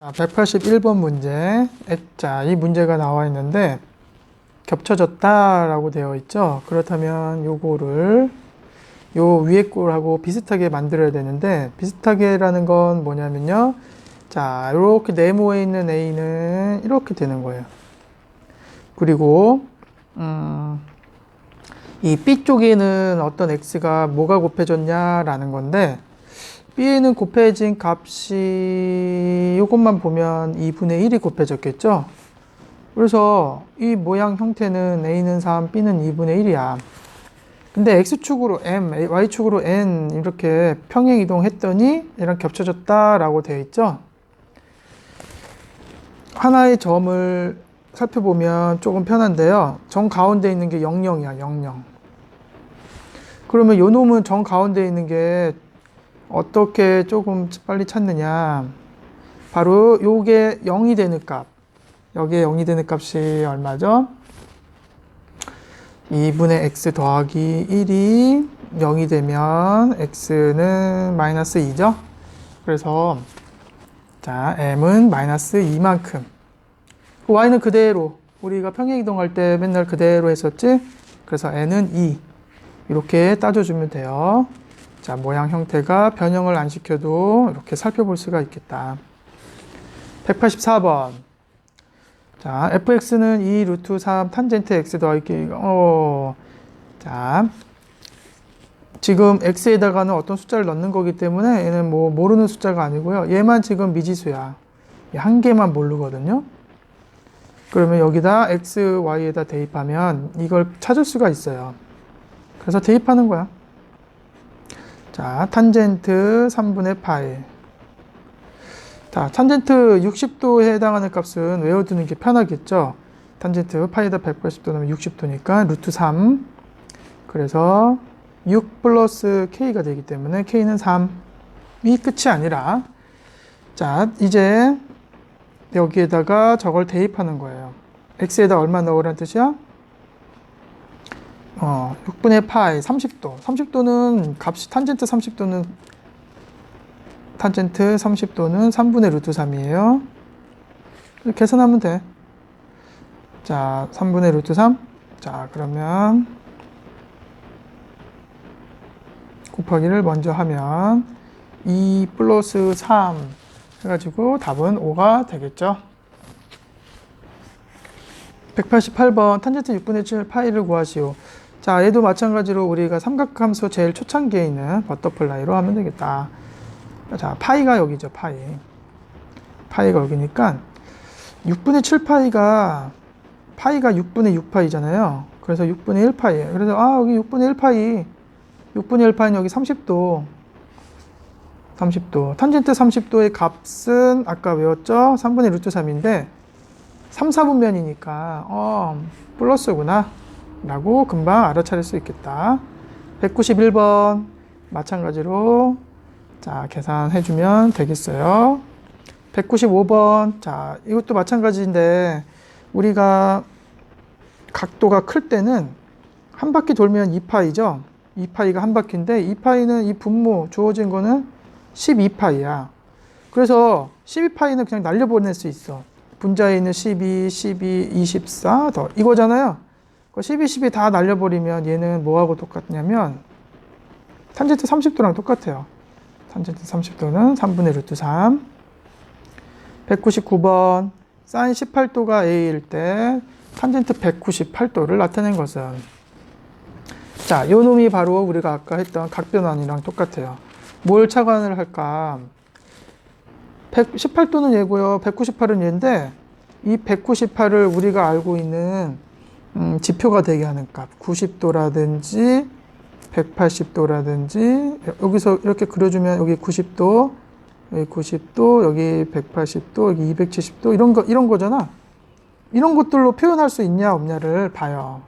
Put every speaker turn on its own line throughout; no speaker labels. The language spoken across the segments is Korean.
자, 181번 문제. 자, 이 문제가 나와 있는데 겹쳐졌다 라고 되어 있죠. 그렇다면 요거를 요 위에 꼴하고 비슷하게 만들어야 되는데 비슷하게라는 건 뭐냐면요. 자, 이렇게 네모에 있는 A는 이렇게 되는 거예요. 그리고 음, 이 B 쪽에는 어떤 X가 뭐가 곱해졌냐라는 건데 B에는 곱해진 값이 이것만 보면 2분의 1이 곱해졌겠죠? 그래서 이 모양 형태는 A는 3, B는 2분의 1이야. 근데 X축으로 M, Y축으로 N 이렇게 평행 이동했더니 얘랑 겹쳐졌다라고 되어 있죠? 하나의 점을 살펴보면 조금 편한데요. 정 가운데 있는 게 00이야, 00. 그러면 요 놈은 정 가운데 있는 게 어떻게 조금 빨리 찾느냐. 바로 요게 0이 되는 값. 여기에 0이 되는 값이 얼마죠? 2분의 x 더하기 1이 0이 되면 x는 마이너스 2죠? 그래서 자, m은 마이너스 2만큼. y는 그대로. 우리가 평행 이동할 때 맨날 그대로 했었지? 그래서 n은 2. 이렇게 따져주면 돼요. 자, 모양 형태가 변형을 안 시켜도 이렇게 살펴볼 수가 있겠다. 184번. 자, fx는 2 루트 3 탄젠트 x 더하기, 어, 자, 지금 x에다가는 어떤 숫자를 넣는 거기 때문에 얘는 뭐 모르는 숫자가 아니고요. 얘만 지금 미지수야. 얘한 개만 모르거든요. 그러면 여기다 x, y에다 대입하면 이걸 찾을 수가 있어요. 그래서 대입하는 거야. 자, 탄젠트 3분의 파이. 자, 탄젠트 60도에 해당하는 값은 외워두는 게 편하겠죠. 탄젠트 파이에다 180도 넣으면 60도니까 루트 3. 그래서 6 플러스 k가 되기 때문에 k는 3이 끝이 아니라 자, 이제 여기에다가 저걸 대입하는 거예요. x에다 얼마 넣으라는 뜻이야? 어, 6분의 파이 30도. 30도는 값이 탄젠트 30도는 탄젠트 30도는 3분의 루트 3이에요. 계산하면 돼. 자, 3분의 루트 3. 자, 그러면 곱하기를 먼저 하면 2 플러스 3 해가지고 답은 5가 되겠죠. 188번 탄젠트 6분의 7 파이를 구하시오. 자, 얘도 마찬가지로 우리가 삼각함수 제일 초창기에 있는 버터플라이로 하면 되겠다. 자, 파이가 여기죠, 파이. 파이가 여기니까 6분의 7 파이가 파이가 6분의 6 파이잖아요. 그래서 6분의 1 파이예요. 그래서 아, 여기 6분의 1 파이. 6분의 1 파이는 여기 30도. 30도. 탄젠트 30도의 값은 아까 외웠죠? 3분의 루트 3인데 3, 4분면이니까 어, 플러스구나. 라고 금방 알아차릴 수 있겠다. 191번 마찬가지로 자 계산해주면 되겠어요. 195번 자 이것도 마찬가지인데 우리가 각도가 클 때는 한 바퀴 돌면 2파이죠. 2파이가 한 바퀴인데 2파이는 이 분모 주어진 거는 12파이야. 그래서 12파이는 그냥 날려보낼 수 있어. 분자에 있는 12, 12, 24 더 이거잖아요. 12, 12 다 날려버리면 얘는 뭐하고 똑같냐면 탄젠트 30도랑 똑같아요. 탄젠트 30도는 3분의 루트 3. 199번 사인 18도가 A일 때 탄젠트 198도를 나타낸 것은 자, 요 놈이 바로 우리가 아까 했던 각변환이랑 똑같아요. 뭘 차관을 할까? 118도는 얘고요. 198은 얘인데 이 198을 우리가 알고 있는 음, 지표가 되게 하는 값. 90도라든지 180도라든지 여기서 이렇게 그려주면 여기 90도 여기 90도 여기 180도 여기 270도 이런 거 이런 거잖아. 이런 것들로 표현할 수 있냐 없냐를 봐요.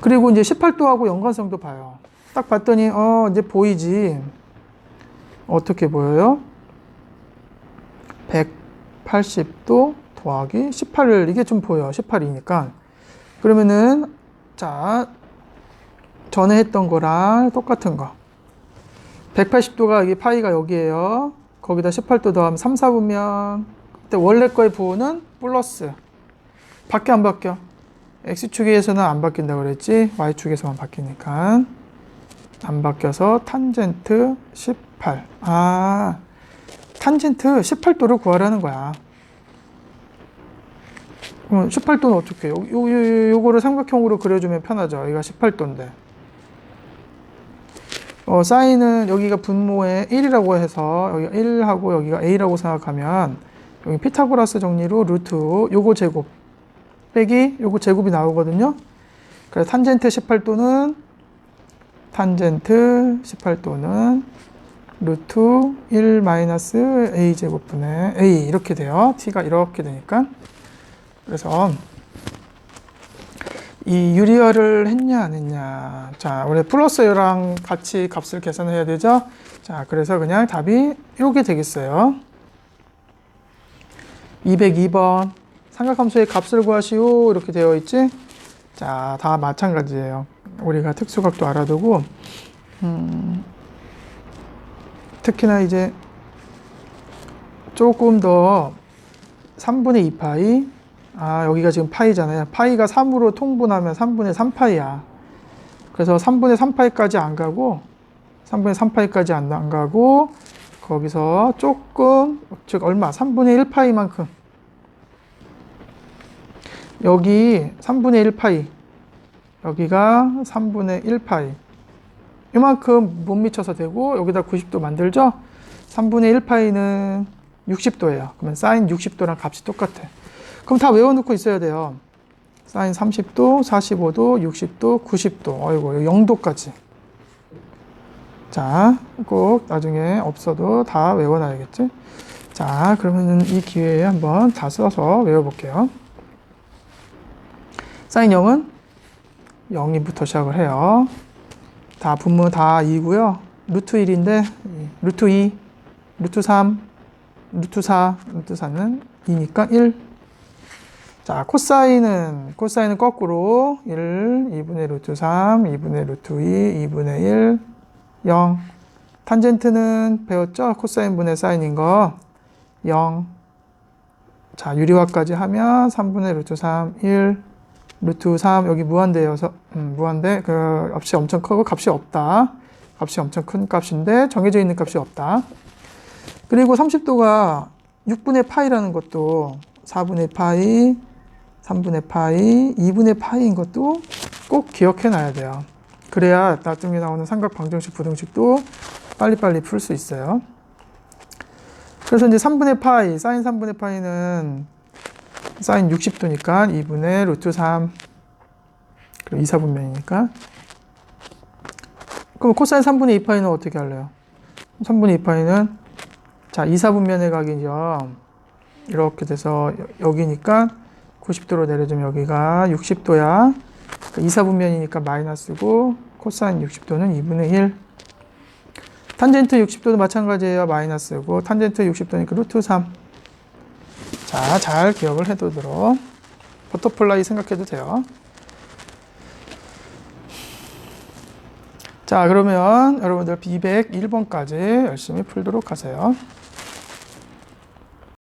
그리고 이제 18도하고 연관성도 봐요. 딱 봤더니 어 이제 보이지? 어떻게 보여요? 180도 더하기 18을 이게 좀 보여. 18이니까 그러면은 자 전에 했던 거랑 똑같은 거. 180도가 여기 파이가 여기에요. 거기다 18도 더하면 3, 4분면 그때 원래 거의 부호는 플러스. 밖에 안 바뀌어. X축에서는 안 바뀐다고 그랬지? Y축에서만 바뀌니까. 안 바뀌어서 탄젠트 18 아, 탄젠트 18도를 구하라는 거야 그럼 18도는 어떻게 요, 요, 요, 요거를 삼각형으로 그려주면 편하죠. 여기가 18도인데. 어, 사인은 여기가 분모에 1이라고 해서 여기가 1하고 여기가 a라고 생각하면 여기 피타고라스 정리로 루트 요거 제곱 빼기 요거 제곱이 나오거든요. 그래서 탄젠트 18도는 탄젠트 18도는 루트 1 마이너스 a 제곱분의 a. 이렇게 돼요. t가 이렇게 되니까 그래서 이 유리화를 했냐 안 했냐. 자 우리 플러스랑 같이 값을 계산해야 되죠? 자 그래서 그냥 답이 이렇게 되겠어요. 202번. 삼각함수의 값을 구하시오. 이렇게 되어 있지? 자 다 마찬가지예요. 우리가 특수각도 알아두고 음, 특히나 이제 조금 더 3분의 2파이 아, 여기가 지금 파이잖아요. 파이가 3으로 통분하면 3분의 3파이야. 그래서 3분의 3파이까지 안 가고, 3분의 3파이까지 안, 안 가고, 거기서 조금, 즉, 얼마? 3분의 1파이만큼. 여기 3분의 1파이. 여기가 3분의 1파이. 이만큼 못 미쳐서 되고, 여기다 90도 만들죠? 3분의 1파이는 60도예요. 그러면 사인 60도랑 값이 똑같아. 그럼 다 외워놓고 있어야 돼요. 사인 30도, 45도, 60도, 90도. 어이구, 0도까지. 자, 꼭 나중에 없어도 다 외워놔야겠지? 자, 그러면은 이 기회에 한번 다 써서 외워볼게요. 사인 0은 0이부터 시작을 해요. 다 분모 다 2고요. 루트 1인데, 루트 2, 루트 3, 루트 4, 루트 4는 2니까 1. 자, 코사인은, 코사인은 거꾸로 1, 2분의 루트 3, 2분의 루트 2, 2분의 1, 0. 탄젠트는 배웠죠? 코사인 분의 사인인 거. 0. 자, 유리화까지 하면 3분의 루트 3, 1, 루트 3, 여기 무한대여서, 음, 무한대, 그, 값이 엄청 크고 값이 없다. 값이 엄청 큰 값인데 정해져 있는 값이 없다. 그리고 30도가 6분의 파이라는 것도 4분의 파이, 3분의 파이, 2분의 파이인 것도 꼭 기억해 놔야 돼요. 그래야 나중에 나오는 삼각 방정식, 부등식도 빨리빨리 풀 수 있어요. 그래서 이제 3분의 파이, 사인 3분의 파이는 사인 60도니까 2분의 루트 3 그리고 2, 4분면이니까 그럼 코사인 3분의 2 파이는 어떻게 할래요? 3분의 2 파이는 자 2, 4분면의 각이죠. 이렇게 돼서 여기니까 90도로 내려주면 여기가 60도야. 그러니까 2, 4분면이니까 마이너스고 코사인 60도는 2분의 1. 탄젠트 60도도 마찬가지예요. 마이너스고 탄젠트 60도니까 루트 3. 자, 잘 기억을 해두도록 버터플라이 생각해도 돼요. 자, 그러면 여러분들 201번까지 열심히 풀도록 하세요.